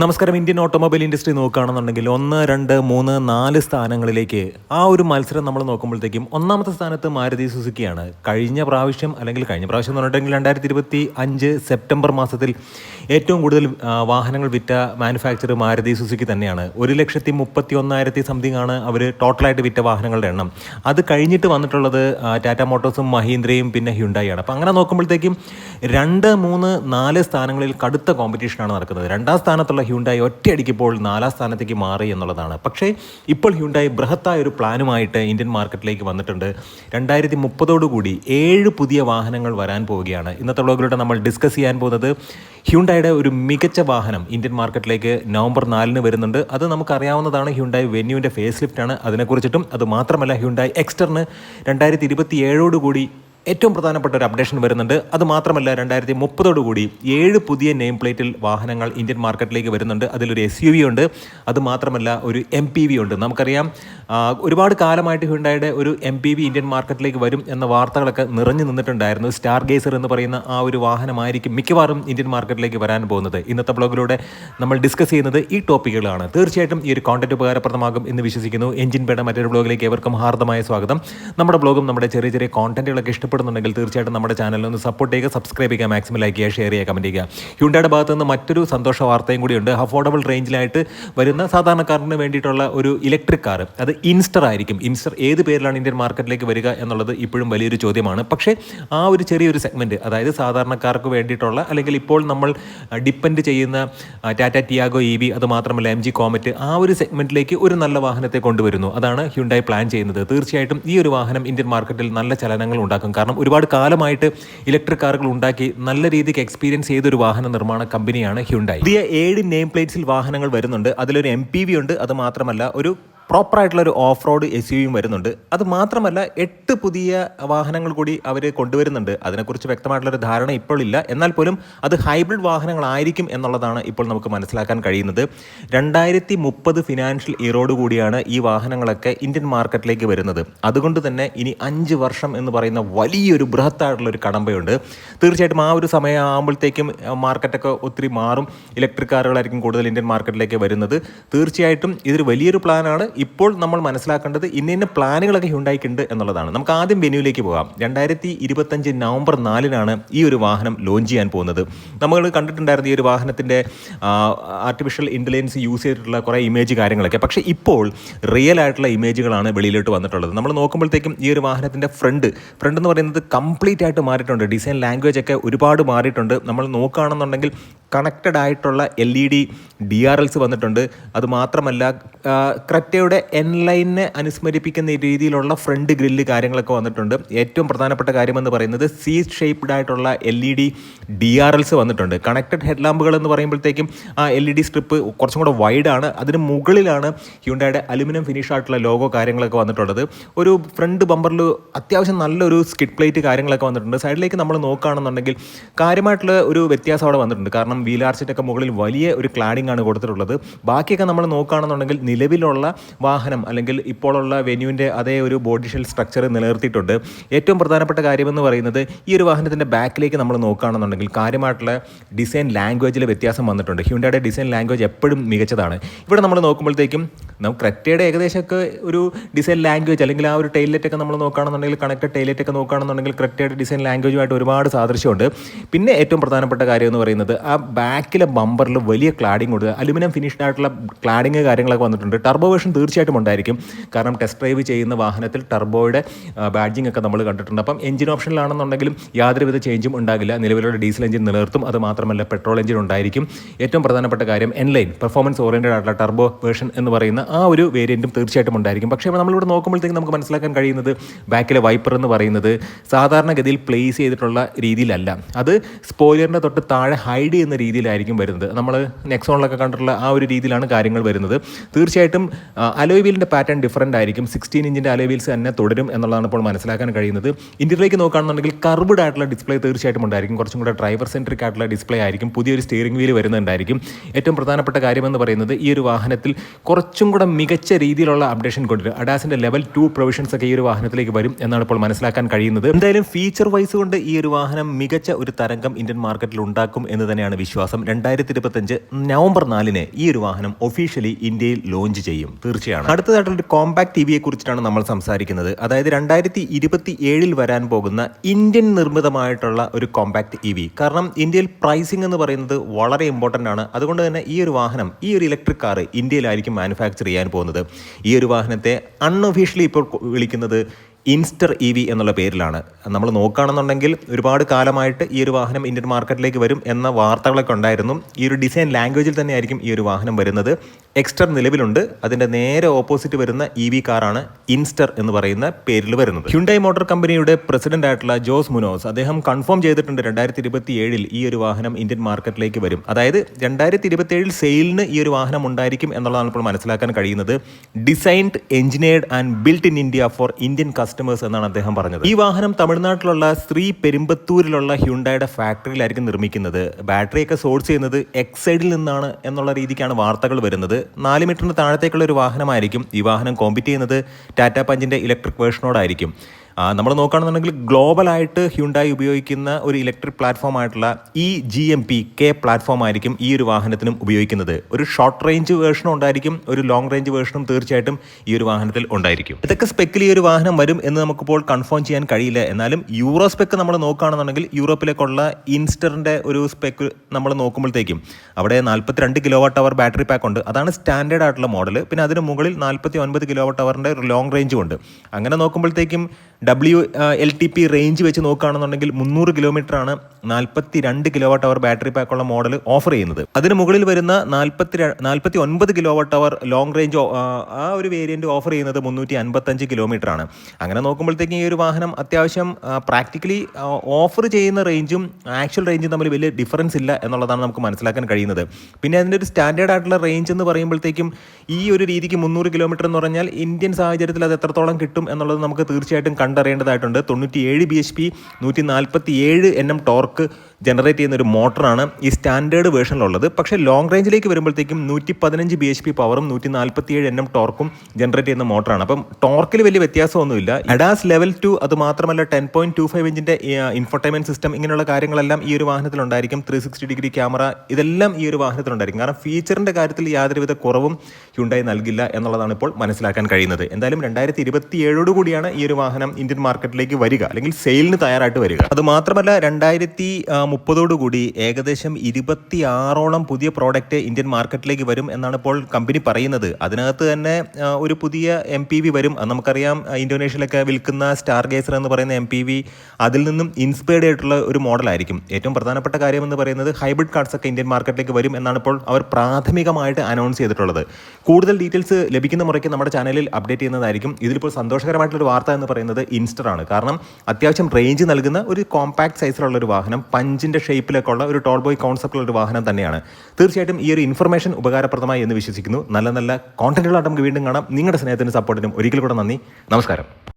നമസ്കാരം. Indian automobile industry നോക്കുകയാണെന്നുണ്ടെങ്കിൽ ഒന്ന് രണ്ട് മൂന്ന് നാല് സ്ഥാനങ്ങളിലേക്ക് ആ ഒരു മത്സരം നമ്മൾ നോക്കുമ്പോഴത്തേക്കും ഒന്നാമത്തെ സ്ഥാനത്ത് മാരുതി സുസുക്കിയാണ്. കഴിഞ്ഞ പ്രാവശ്യം അല്ലെങ്കിൽ കഴിഞ്ഞ പ്രാവശ്യം എന്ന് പറഞ്ഞിട്ടുണ്ടെങ്കിൽ രണ്ടായിരത്തി ഇരുപത്തി അഞ്ച് സെപ്റ്റംബർ മാസത്തിൽ ഏറ്റവും കൂടുതൽ വാഹനങ്ങൾ വിറ്റ മാനുഫാക്ചർ മാരുതി സുസുക്കി തന്നെയാണ്. ഒരു ലക്ഷത്തി മുപ്പത്തി ഒന്നായിരത്തി സംതിങ് ആണ് അവർ ടോട്ടലായിട്ട് വിറ്റ വാഹനങ്ങളുടെ എണ്ണം. അത് കഴിഞ്ഞിട്ട് വന്നിട്ടുള്ളത് ടാറ്റ മോട്ടോഴ്സും മഹീന്ദ്രയും പിന്നെ ഹ്യുണ്ടായിയാണ്. അപ്പോൾ അങ്ങനെ നോക്കുമ്പോഴത്തേക്കും രണ്ട് മൂന്ന് നാല് സ്ഥാനങ്ങളിൽ കടുത്ത കോമ്പറ്റീഷനാണ് നടക്കുന്നത്. രണ്ടാം സ്ഥാനത്തുള്ള ഹ്യുണ്ടായി ഒറ്റയടിക്ക് ഇപ്പോൾ നാലാം സ്ഥാനത്തേക്ക് മാറി എന്നുള്ളതാണ്. പക്ഷേ ഇപ്പോൾ ഹ്യുണ്ടായി ബൃഹത്തായ ഒരു പ്ലാനുമായിട്ട് ഇന്ത്യൻ മാർക്കറ്റിലേക്ക് വന്നിട്ടുണ്ട്. രണ്ടായിരത്തി മുപ്പതോടുകൂടി ഏഴ് പുതിയ വാഹനങ്ങൾ വരാൻ പോവുകയാണ്. ഇന്നത്തെ വ്ളോഗിലൂടെ നമ്മൾ ഡിസ്കസ് ചെയ്യാൻ പോകുന്നത് ഹ്യുണ്ടായുടെ ഒരു മികച്ച വാഹനം ഇന്ത്യൻ മാർക്കറ്റിലേക്ക് നവംബർ നാലിന് വരുന്നുണ്ട്. അത് നമുക്കറിയാവുന്നതാണ് ഹ്യുണ്ടായി വെന്യൂവിന്റെ ഫേസ് ലിഫ്റ്റാണ് അതിനെക്കുറിച്ചിട്ടും അത് മാത്രമല്ല ഹ്യുണ്ടായി എക്സ്റ്ററിന് രണ്ടായിരത്തി ഇരുപത്തി ഏഴോടുകൂടി ഏറ്റവും പ്രധാനപ്പെട്ട ഒരു അപ്ഡേഷൻ വരുന്നുണ്ട്. അത് മാത്രമല്ല രണ്ടായിരത്തി മുപ്പതോടുകൂടി ഏഴ് പുതിയ നെയിം പ്ലേറ്റിൽ വാഹനങ്ങൾ ഇന്ത്യൻ മാർക്കറ്റിലേക്ക് വരുന്നുണ്ട്. അതിലൊരു എസ് യു വി ഉണ്ട്. അത് മാത്രമല്ല ഒരു എം പി വി ഉണ്ട്. നമുക്കറിയാം ഒരുപാട് കാലമായിട്ട് ഹുണ്ടായുടെ ഒരു എം പി വി ഇന്ത്യൻ മാർക്കറ്റിലേക്ക് വരും എന്ന വാർത്തകളൊക്കെ നിറഞ്ഞു നിന്നിട്ടുണ്ടായിരുന്നു. സ്റ്റാർ ഗേസർ എന്ന് പറയുന്ന ആ ഒരു വാഹനമായിരിക്കും മിക്കവാറും ഇന്ത്യൻ മാർക്കറ്റിലേക്ക് വരാൻ പോകുന്നത്. ഇന്നത്തെ ബ്ലോഗിലൂടെ നമ്മൾ ഡിസ്കസ് ചെയ്യുന്നത് ഈ ടോപ്പിക്കുകളാണ് തീർച്ചയായിട്ടും ഈ ഒരു കോണ്ടന്റ് ഉപകാരപ്രദമാകും എന്ന് വിശ്വസിക്കുന്നു. എഞ്ചിൻ പേട മറ്റൊരു ബ്ലോഗിലേക്ക് ഏവർക്കും ഹാർദമായ സ്വാഗതം. നമ്മുടെ ബ്ലോഗും നമ്മുടെ ചെറിയ ചെറിയ കോണ്ടന്റുകളൊക്കെ ഇഷ്ടപ്പെടുന്നുണ്ടെങ്കിൽ തീർച്ചയായിട്ടും നമ്മുടെ ചാനലിൽ ഒന്ന് സപ്പോർട്ട് ചെയ്യുക സബ്സ്ക്രൈബ് ചെയ്യുക മാക്സിമം ലൈക്ക് ചെയ്യുക ഷെയർ ചെയ്യുക കമന്റ് ചെയ്യുക. ഹ്യുണ്ടയുടെ ഭാഗത്ത് നിന്ന് മറ്റൊരു സന്തോഷ വാർത്തയും കൂടിയുണ്ട് അഫോർഡബിൾ റേഞ്ചിലായിട്ട് വരുന്ന സാധാരണക്കാരന് വേണ്ടിയിട്ടുള്ള ഒരു ഇലക്ട്രിക് കാർ അത് ഇൻസ്റ്റർ ആയിരിക്കും. ഇൻസ്റ്റർ ഏത് പേരിലാണ് ഇന്ത്യൻ മാർക്കറ്റിലേക്ക് വരിക എന്നുള്ളത് ഇപ്പോഴും വലിയൊരു ചോദ്യമാണ്. പക്ഷേ ആ ഒരു ചെറിയൊരു സെഗ്മെന്റ് അതായത് സാധാരണക്കാർക്ക് വേണ്ടിയിട്ടുള്ള അല്ലെങ്കിൽ ഇപ്പോൾ നമ്മൾ ഡിപ്പെൻഡ് ചെയ്യുന്ന ടാറ്റ ടിയാഗോ ഇ വി അത് മാത്രമല്ല എം ജി കോമറ്റ് ആ ഒരു സെഗ്മെന്റിലേക്ക് ഒരു നല്ല വാഹനത്തെ കൊണ്ടുവരുന്നു. അതാണ് ഹ്യുണ്ടായി പ്ലാൻ ചെയ്യുന്നത്. തീർച്ചയായിട്ടും ഈ ഒരു വാഹനം ഇന്ത്യൻ മാർക്കറ്റിൽ നല്ല ചലനങ്ങൾ ഉണ്ടാക്കും. കാരണം ഒരുപാട് കാലമായിട്ട് ഇലക്ട്രിക് കാറുകൾ ഉണ്ടാക്കി നല്ല രീതിക്ക് എക്സ്പീരിയൻസ് ചെയ്തൊരു വാഹന നിർമ്മാണ കമ്പനിയാണ് ഹ്യുണ്ടായി പുതിയ ഏഴ് നെയിം പ്ലേറ്റ്സിൽ വാഹനങ്ങൾ വരുന്നുണ്ട്. അതിലൊരു എം ഉണ്ട്. അത് മാത്രമല്ല ഒരു പ്രോപ്പർ ആയിട്ടുള്ള ഒരു ഓഫ് റോഡ് എസ് യുയും വരുന്നുണ്ട്. അത് മാത്രമല്ല എട്ട് പുതിയ വാഹനങ്ങൾ കൂടി അവർ കൊണ്ടുവരുന്നുണ്ട്. അതിനെക്കുറിച്ച് വ്യക്തമായിട്ടുള്ള ഒരു ധാരണ ഇപ്പോൾ ഇല്ല എന്നാൽ പോലും അത് ഹൈബ്രിഡ് വാഹനങ്ങളായിരിക്കും എന്നുള്ളതാണ് ഇപ്പോൾ നമുക്ക് മനസ്സിലാക്കാൻ കഴിയുന്നത്. രണ്ടായിരത്തി മുപ്പത് ഫിനാൻഷ്യൽ ഇയറോട് കൂടിയാണ് ഈ വാഹനങ്ങളൊക്കെ ഇന്ത്യൻ മാർക്കറ്റിലേക്ക് വരുന്നത്. അതുകൊണ്ട് തന്നെ ഇനി അഞ്ച് വർഷം എന്ന് പറയുന്ന വലിയൊരു ബൃഹത്തായിട്ടുള്ള ഒരു കടമ്പയുണ്ട്. തീർച്ചയായിട്ടും ആ ഒരു സമയം ആകുമ്പോഴത്തേക്കും മാർക്കറ്റൊക്കെ ഒത്തിരി മാറും. ഇലക്ട്രിക് കാറുകളായിരിക്കും കൂടുതൽ ഇന്ത്യൻ മാർക്കറ്റിലേക്ക് വരുന്നത്. തീർച്ചയായിട്ടും ഇതൊരു വലിയൊരു പ്ലാനാണ്. ഇപ്പോൾ നമ്മൾ മനസ്സിലാക്കേണ്ടത് ഇന്ന ഇന്ന പ്ലാനുകളൊക്കെ ഹ്യുണ്ടായിക്കുണ്ട് എന്നുള്ളതാണ്. നമുക്ക് ആദ്യം വെന്യൂലേക്ക് പോകാം. രണ്ടായിരത്തി ഇരുപത്തഞ്ച് നവംബർ നാലിനാണ് ഈ ഒരു വാഹനം ലോഞ്ച് ചെയ്യാൻ പോകുന്നത്. നമ്മൾ കണ്ടിട്ടുണ്ടായിരുന്നു ഈ ഒരു വാഹനത്തിന്റെ ആർട്ടിഫിഷ്യൽ ഇന്റലിജൻസ് യൂസ് ചെയ്തിട്ടുള്ള കുറേ ഇമേജ് കാര്യങ്ങളൊക്കെ. പക്ഷേ ഇപ്പോൾ റിയൽ ആയിട്ടുള്ള ഇമേജുകളാണ് വെളിയിലോട്ട് വന്നിട്ടുള്ളത്. നമ്മൾ നോക്കുമ്പോഴത്തേക്കും ഈ ഒരു വാഹനത്തിന്റെ ഫ്രണ്ട് ഫ്രണ്ട് എന്ന് പറയുന്നത് കംപ്ലീറ്റ് ആയിട്ട് മാറിയിട്ടുണ്ട്. ഡിസൈൻ ലാംഗ്വേജ് ഒക്കെ ഒരുപാട് മാറിയിട്ടുണ്ട്. നമ്മൾ നോക്കുകയാണെന്നുണ്ടെങ്കിൽ കണക്റ്റഡ് ആയിട്ടുള്ള L E D D R Ls വന്നിട്ടുണ്ട്. അതുമാത്രമല്ല ക്രെറ്റയുടെ എൻ ലൈനിനെ അനുസ്മരിപ്പിക്കുന്ന രീതിയിലുള്ള ഫ്രണ്ട് ഗ്രില്ല് കാര്യങ്ങളൊക്കെ വന്നിട്ടുണ്ട്. ഏറ്റവും പ്രധാനപ്പെട്ട കാര്യമെന്ന് പറയുന്നത് സി ഷേപ്ഡ് ആയിട്ടുള്ള L E D D R Ls വന്നിട്ടുണ്ട്. കണക്റ്റഡ് ഹെഡ് ലാമ്പുകൾ എന്ന് പറയുമ്പോഴത്തേക്കും ആ എൽ ഇ ഡി സ്ട്രിപ്പ് കുറച്ചും കൂടെ വൈഡാണ് അതിന് മുകളിലാണ് ഹ്യൂണ്ടായുടെ അലുമിനിയം ഫിനിഷ് ആയിട്ടുള്ള ലോഗോ കാര്യങ്ങളൊക്കെ വന്നിട്ടുള്ളത്. ഒരു ഫ്രണ്ട് ബമ്പറിൽ അത്യാവശ്യം നല്ലൊരു സ്കിഡ് പ്ലേറ്റ് കാര്യങ്ങളൊക്കെ വന്നിട്ടുണ്ട്. സൈഡിലേക്ക് നമ്മൾ നോക്കുകയാണെന്നുണ്ടെങ്കിൽ കാര്യമായിട്ടുള്ള ഒരു വ്യത്യാസം അവിടെ വന്നിട്ടുണ്ട്. കാരണം വീൽ ആർച്ചിന്റെയൊക്കെ മുകളിൽ വലിയ ഒരു ക്ലാഡിംഗ് ആണ് കൊടുത്തിട്ടുള്ളത്. ബാക്കിയൊക്കെ നമ്മൾ നോക്കുകയാണെന്നുണ്ടെങ്കിൽ നിലവിലുള്ള വാഹനം അല്ലെങ്കിൽ ഇപ്പോഴുള്ള വെന്യൂവിന്റെ അതേ ഒരു ബോഡി ഷെൽ സ്ട്രക്ചർ നിലനിർത്തിയിട്ടുണ്ട്. ഏറ്റവും പ്രധാനപ്പെട്ട കാര്യമെന്ന് പറയുന്നത് ഈ ഒരു വാഹനത്തിന്റെ ബാക്കിലേക്ക് നമ്മൾ നോക്കുകയാണെന്നുണ്ടെങ്കിൽ കാര്യമായിട്ടുള്ള ഡിസൈൻ ലാംഗ്വേജിൽ വ്യത്യാസം വന്നിട്ടുണ്ട്. ഹ്യൂണ്ടയുടെ ഡിസൈൻ ലാംഗ്വേജ് എപ്പോഴും മികച്ചതാണ്. ഇവിടെ നമ്മൾ നോക്കുമ്പോഴത്തേക്കും നമുക്ക് ക്രെറ്റയുടെ ഏകദേശമൊക്കെ ഒരു ഡിസൈൻ ലാംഗ്വേജ് അല്ലെങ്കിൽ ആ ഒരു ടൈലറ്റൊക്കെ നമ്മൾ നോക്കുകയാണെന്നുണ്ടെങ്കിൽ കണക്റ്റഡ് ടൈലറ്റൊക്കെ നോക്കുകയാണെന്നുണ്ടെങ്കിൽ ക്രെറ്റയുടെ ഡിസൈൻ ലാംഗ്വേജുമായിട്ട് ഒരുപാട് സാദൃശ്യമുണ്ട്. പിന്നെ ഏറ്റവും പ്രധാനപ്പെട്ട കാര്യം എന്ന് പറയുന്നത് ആ ബാക്കിലെ ബമ്പറിൽ വലിയ ക്ലാഡിങ് കൊടുക്കുക അലുമിനിയം ഫിനിഷ്ഡ് ആയിട്ടുള്ള ക്ലാഡിങ് കാര്യങ്ങളൊക്കെ വന്നിട്ടുണ്ട്. ടർബോ വേർഷൻ തീർച്ചയായിട്ടും ഉണ്ടായിരിക്കും. കാരണം ടെസ്റ്റ് ഡ്രൈവ് ചെയ്യുന്ന വാഹനത്തിൽ ടർബോയുടെ ബാഡ്ജിങ് ഒക്കെ നമ്മൾ കണ്ടിട്ടുണ്ട്. അപ്പം എഞ്ചിൻ ഓപ്ഷനിലാണെന്നുണ്ടെങ്കിലും യാതൊരുവിധ ചേഞ്ചും ഉണ്ടാകില്ല. നിലവിലുള്ള ഡീസൽ എഞ്ചിൻ നിലനിർത്തും. അത് മാത്രമല്ല പെട്രോൾ എഞ്ചിൻ ഉണ്ടായിരിക്കും. ഏറ്റവും പ്രധാനപ്പെട്ട കാര്യം എൻലൈൻ പെർഫോമൻസ് ഓറിയന്റഡ് ആയിട്ടുള്ള ടർബോ വേർഷൻ എന്ന് പറയുന്ന ആ ഒരു വേരിയന്റും തീർച്ചയായിട്ടും ഉണ്ടായിരിക്കും. പക്ഷേ നമ്മളിവിടെ നോക്കുമ്പോഴത്തേക്കും നമുക്ക് മനസ്സിലാക്കാൻ കഴിയുന്നത് ബാക്കിലെ വൈപ്പർ എന്ന് പറയുന്നത് സാധാരണഗതിയിൽ പ്ലേസ് ചെയ്തിട്ടുള്ള രീതിയിലല്ല. അത് സ്പോയിലറിന്റെ തൊട്ട് താഴെ ഹൈഡ് ചെയ്യുന്ന രീതിയിലായിരിക്കും വരുന്നത്. നമ്മൾ നെക്സോണിലൊക്കെ കണ്ടിട്ടുള്ള ആ ഒരു രീതിയിലാണ് കാര്യങ്ങൾ വരുന്നത്. തീർച്ചയായിട്ടും അലോയ് വീലിന്റെ പാറ്റേൺ ഡിഫറന്റ് ആയിരിക്കും. സിക്സ്റ്റീൻ ഇഞ്ചിന്റെ അലോയ് വീൽസ് തന്നെ തുടരും എന്നുള്ളതാണ് ഇപ്പോൾ മനസ്സിലാക്കാൻ കഴിയുന്നത്. ഇന്ത്യയിലേക്ക് നോക്കുകയാണെന്നുണ്ടെങ്കിൽ കർബ്ഡ് ആയിട്ടുള്ള ഡിസ്പ്ലേ തീർച്ചയായിട്ടും ഉണ്ടായിരിക്കും. കുറച്ചും കൂടെ ഡ്രൈവർ സെൻട്രിക് ആയിട്ടുള്ള ഡിസ്പ്ലേ ആയിരിക്കും. പുതിയൊരു സ്റ്റിയറിംഗ് വീൽ വരുന്നുണ്ടായിരിക്കും. ഏറ്റവും പ്രധാനപ്പെട്ട കാര്യമെന്ന് പറയുന്നത് ഈ ഒരു വാഹനത്തിൽ കുറച്ചും കൂടെ മികച്ച രീതിയിലുള്ള അപ്ഡേഷൻ കൊണ്ടുവരും. അഡാസിന്റെ ലെവൽ ടു പ്രൊവിഷൻസ് ഒക്കെ ഈ ഒരു വാഹനത്തിലേക്ക് വരും എന്നാണ് ഇപ്പോൾ മനസ്സിലാക്കാൻ കഴിയുന്നത്. എന്തായാലും ഫീച്ചർ വൈസ് കൊണ്ട് ഈ ഒരു വാഹനം മികച്ച ഒരു തരംഗം ഇന്ത്യൻ മാർക്കറ്റിൽ ഉണ്ടാക്കും എന്ന് തന്നെയാണ് വിശ്വാസം രണ്ടായിരത്തി ഇരുപത്തഞ്ച് നവംബർ നാലിന് ഈ ഒരു വാഹനം ഒഫീഷ്യലി ഇന്ത്യയിൽ ലോഞ്ച് ചെയ്യും. തീർച്ചയാണ്. അടുത്തതായിട്ടുള്ള ഒരു കോമ്പാക്ട് ടി വിയെ കുറിച്ചിട്ടാണ് നമ്മൾ സംസാരിക്കുന്നത്. അതായത് രണ്ടായിരത്തി ഇരുപത്തി ഏഴിൽ വരാൻ പോകുന്ന ഇന്ത്യൻ നിർമ്മിതമായിട്ടുള്ള ഒരു കോമ്പാക്ട് ഇ വി കാരണം ഇന്ത്യയിൽ പ്രൈസിംഗ് എന്ന് പറയുന്നത് വളരെ ഇമ്പോർട്ടന്റ് ആണ്. അതുകൊണ്ട് തന്നെ ഈ ഒരു വാഹനം ഈ ഒരു ഇലക്ട്രിക് കാർ ഇന്ത്യയിലായിരിക്കും മാനുഫാക്ചർ ചെയ്യാൻ പോകുന്നത്. ഈ ഒരു വാഹനത്തെ അൺഒഫീഷ്യലി ഇപ്പോൾ വിളിക്കുന്നത് ഇൻസ്റ്റർ ഇ വി എന്നുള്ള പേരിലാണ്. നമ്മൾ നോക്കുകയാണെന്നുണ്ടെങ്കിൽ ഒരുപാട് കാലമായിട്ട് ഈ ഒരു വാഹനം ഇന്ത്യൻ മാർക്കറ്റിലേക്ക് വരും എന്ന വാർത്തകളൊക്കെ ഉണ്ടായിരുന്നു. ഈ ഒരു ഡിസൈൻ ലാംഗ്വേജിൽ തന്നെയായിരിക്കും ഈ ഒരു വാഹനം വരുന്നത്. എക്സ്റ്റർ നിലവിലുണ്ട്. അതിന്റെ നേരെ ഓപ്പോസിറ്റ് വരുന്ന ഇ വി കാറാണ് ഇൻസ്റ്റർ എന്ന് പറയുന്ന പേരിൽ വരുന്നത്. ഹ്യുണ്ടൈ മോട്ടോർ കമ്പനിയുടെ പ്രസിഡന്റ് ആയിട്ടുള്ള ജോസ് മുനോസ് അദ്ദേഹം കൺഫേം ചെയ്തിട്ടുണ്ട് രണ്ടായിരത്തി ഇരുപത്തി ഏഴിൽ ഈ ഒരു വാഹനം ഇന്ത്യൻ മാർക്കറ്റിലേക്ക് വരും. അതായത് രണ്ടായിരത്തി ഇരുപത്തി ഏഴിൽ സെയിലിന് ഈ ഒരു വാഹനം ഉണ്ടായിരിക്കും എന്നുള്ളതാണ് ഇപ്പോൾ മനസ്സിലാക്കാൻ കഴിയുന്നത്. Designed engineered and built in India for Indian customers എന്നാണ് അദ്ദേഹം പറഞ്ഞത്. ഈ വാഹനം തമിഴ്നാട്ടിലുള്ള ശ്രീ പെരുമ്പത്തൂരിലുള്ള ഹ്യുണ്ടായുടെ ഫാക്ടറിയിലായിരിക്കും നിർമ്മിക്കുന്നത്. ബാറ്ററിയൊക്കെ സോഴ്സ് ചെയ്യുന്നത് എക്സൈഡിൽ നിന്നാണ് എന്നുള്ള രീതിക്കാണ് വാർത്തകൾ വരുന്നത്. നാല് മീറ്ററിന് താഴത്തേക്കുള്ള ഒരു വാഹനമായിരിക്കും ഈ വാഹനം കോമ്പീറ്റ് ചെയ്യുന്നത് ടാറ്റ പഞ്ചിന്റെ ഇലക്ട്രിക് വേർഷനോടായിരിക്കും. നമ്മൾ നോക്കുകയാണെന്നുണ്ടെങ്കിൽ ഗ്ലോബലായിട്ട് ഹ്യുണ്ടായി ഉപയോഗിക്കുന്ന ഒരു ഇലക്ട്രിക് പ്ലാറ്റ്ഫോം ആയിട്ടുള്ള ഈ G M P K platform ആയിരിക്കും ഈ ഒരു വാഹനത്തിനും ഉപയോഗിക്കുന്നത്. ഒരു ഷോർട്ട് റേഞ്ച് വേർഷനും ഉണ്ടായിരിക്കും ഒരു ലോങ് റേഞ്ച് വേർഷനും തീർച്ചയായിട്ടും ഈ ഒരു വാഹനത്തിൽ ഉണ്ടായിരിക്കും. ഇതൊക്കെ സ്പെക്കിൽ ഈ ഒരു വാഹനം വരും എന്ന് നമുക്കിപ്പോൾ കൺഫേം ചെയ്യാൻ കഴിയില്ല. എന്നാലും യൂറോ സ്പെക്ക് നമ്മൾ നോക്കുകയാണെന്നുണ്ടെങ്കിൽ യൂറോപ്പിലേക്കുള്ള ഇൻസ്റ്ററിന്റെ ഒരു സ്പെക്ക് നമ്മൾ നോക്കുമ്പോഴത്തേക്കും അവിടെ നാൽപ്പത്തിരണ്ട് kilo watt hour battery pack ഉണ്ട്. അതാണ് സ്റ്റാൻഡേർഡ് ആയിട്ടുള്ള മോഡൽ പിന്നെ അതിന് മുകളിൽ നാൽപ്പത്തി ഒൻപത് കിലോ വാട്ട് അവറിന്റെ ഒരു ലോങ് റേഞ്ചും ഉണ്ട്. അങ്ങനെ നോക്കുമ്പോഴത്തേക്കും W L T P range വെച്ച് നോക്കുകയാണെന്നുണ്ടെങ്കിൽ മുന്നൂറ് കിലോമീറ്റർ ആണ് നാൽപ്പത്തി രണ്ട് കിലോ വാട്ട് അവർ ബാറ്ററി പാക്കുള്ള മോഡൽ ഓഫർ ചെയ്യുന്നത്. അതിന് മുകളിൽ വരുന്ന നാൽപ്പത്തി നാൽപ്പത്തി ഒൻപത് kilo watt hour long range ആ ഒരു വേരിയന്റ് ഓഫർ ചെയ്യുന്നത് മുന്നൂറ്റി അൻപത്തഞ്ച് കിലോമീറ്റർ ആണ്. അങ്ങനെ നോക്കുമ്പോഴത്തേക്കും ഈ ഒരു വാഹനം അത്യാവശ്യം പ്രാക്ടിക്കലി ഓഫർ ചെയ്യുന്ന റേഞ്ചും ആക്ച്വൽ റേഞ്ചും തമ്മിൽ വലിയ ഡിഫറൻസ് ഇല്ല എന്നുള്ളതാണ് നമുക്ക് മനസ്സിലാക്കാൻ കഴിയുന്നത്. പിന്നെ അതിന്റെ ഒരു സ്റ്റാൻഡേർഡ് ആയിട്ടുള്ള റേഞ്ച് എന്ന് പറയുമ്പോഴത്തേക്കും ഈ ഒരു രീതിക്ക് മുന്നൂറ് കിലോമീറ്റർ എന്ന് പറഞ്ഞാൽ ഇന്ത്യൻ സാഹചര്യത്തിൽ അത് എത്രത്തോളം കിട്ടും എന്നുള്ളത് നമുക്ക് തീർച്ചയായിട്ടും കണ്ടറിയേണ്ടതായിട്ടുണ്ട്. തൊണ്ണൂറ്റി ഏഴ് ബി എച്ച് പി നൂറ്റി നാൽപ്പത്തി ഏഴ് എൻ എം ടോർക്ക് ജനറേറ്റ് ചെയ്യുന്ന ഒരു മോട്ടറാണ് ഈ സ്റ്റാൻഡേർഡ് വേർഷനിലുള്ളത്. പക്ഷേ ലോങ് റേഞ്ചിലേക്ക് വരുമ്പോഴത്തേക്കും നൂറ്റി പതിനഞ്ച് ബി എച്ച് പി പവറും നൂറ്റി നാൽപ്പത്തി ഏഴ് എൻ എം ടോർക്കും ജനറേറ്റ് ചെയ്യുന്ന മോട്ടറാണ്. അപ്പം ടോർക്കിൽ വലിയ വ്യത്യാസമൊന്നുമില്ല. അഡാസ് ലെവൽ ടു അത് മാത്രമല്ല ടെൻ പോയിന്റ് ടു ഫൈവ് ഇഞ്ചിന്റെ ഇൻഫർടൈൻമെന്റ് സിസ്റ്റം ഇങ്ങനെയുള്ള കാര്യങ്ങളെല്ലാം ഈ ഒരു വാഹനത്തിലുണ്ടായിരിക്കും ത്രീ സിക്സ്റ്റി ഡിഗ്രി ക്യാമറ ഇതെല്ലാം ഈ ഒരു വാഹനത്തിലുണ്ടായിരിക്കും കാരണം ഫീച്ചറിന്റെ കാര്യത്തിൽ യാതൊരുവിധ കുറവും ഹ്യുണ്ടായി നൽകില്ല എന്നുള്ളതാണ് ഇപ്പോൾ മനസ്സിലാക്കാൻ കഴിയുന്നത്. എന്തായാലും രണ്ടായിരത്തി ഇരുപത്തി ഏഴോട് കൂടിയാണ് ഈ ഒരു വാഹനം ഇന്ത്യൻ മാർക്കറ്റിലേക്ക് വരിക. അല്ലെങ്കിൽ സെയിലിന് തയ്യാറായിട്ട് വരിക. അത് മാത്രമല്ല രണ്ടായിരത്തി മുപ്പതോടുകൂടി ഏകദേശം ഇരുപത്തി ആറോളം പുതിയ പ്രോഡക്റ്റ് ഇന്ത്യൻ മാർക്കറ്റിലേക്ക് വരും എന്നാണ് ഇപ്പോൾ കമ്പനി പറയുന്നത്. അതിനകത്ത് തന്നെ ഒരു പുതിയ എം പി വി വരും. നമുക്കറിയാം ഇന്തോനേഷ്യയിലൊക്കെ വിൽക്കുന്ന സ്റ്റാർ ഗേസർ എന്ന് പറയുന്ന എം പി വി അതിൽ നിന്നും ഇൻസ്പയർഡ് ആയിട്ടുള്ള ഒരു മോഡലായിരിക്കും. ഏറ്റവും പ്രധാനപ്പെട്ട കാര്യം എന്ന് പറയുന്നത് ഹൈബ്രിഡ് കാർഡ്സ് ഒക്കെ ഇന്ത്യൻ മാർക്കറ്റിലേക്ക് വരും എന്നാണ് ഇപ്പോൾ അവർ പ്രാഥമികമായിട്ട് അനൗൺസ് ചെയ്തിട്ടുള്ളത്. കൂടുതൽ ഡീറ്റെയിൽസ് ലഭിക്കുന്ന മുറയ്ക്ക് നമ്മുടെ ചാനലിൽ അപ്ഡേറ്റ് ചെയ്യുന്നതായിരിക്കും. ഇതിലിപ്പോൾ സന്തോഷകരമായിട്ടുള്ള ഒരു വാർത്ത എന്ന് പറയുന്നത് ഇൻസ്റ്റർ ആണ്. കാരണം അത്യാവശ്യം റേഞ്ച് നൽകുന്ന ഒരു കോമ്പാക്ട് സൈസിലുള്ള ഒരു വാഹനം പഞ്ചിന്റെ ഷേപ്പിലൊക്കെ ഉള്ള ഒരു ടോൾ ബോയ് കോൺസെപ്റ്റുള്ള ഒരു വാഹനം തന്നെയാണ്. തീർച്ചയായിട്ടും ഈ ഒരു ഇൻഫർമേഷൻ ഉപകാരപ്രദമായി എന്ന് വിശ്വസിക്കുന്നു. നല്ല നല്ല കോണ്ടന്റുകളായിട്ട് നമുക്ക് വീണ്ടും കാണാം. നിങ്ങളുടെ സ്നേഹത്തിനും സപ്പോർട്ടിനും ഒരിക്കൽ കൂടെ നന്ദി. നമസ്കാരം.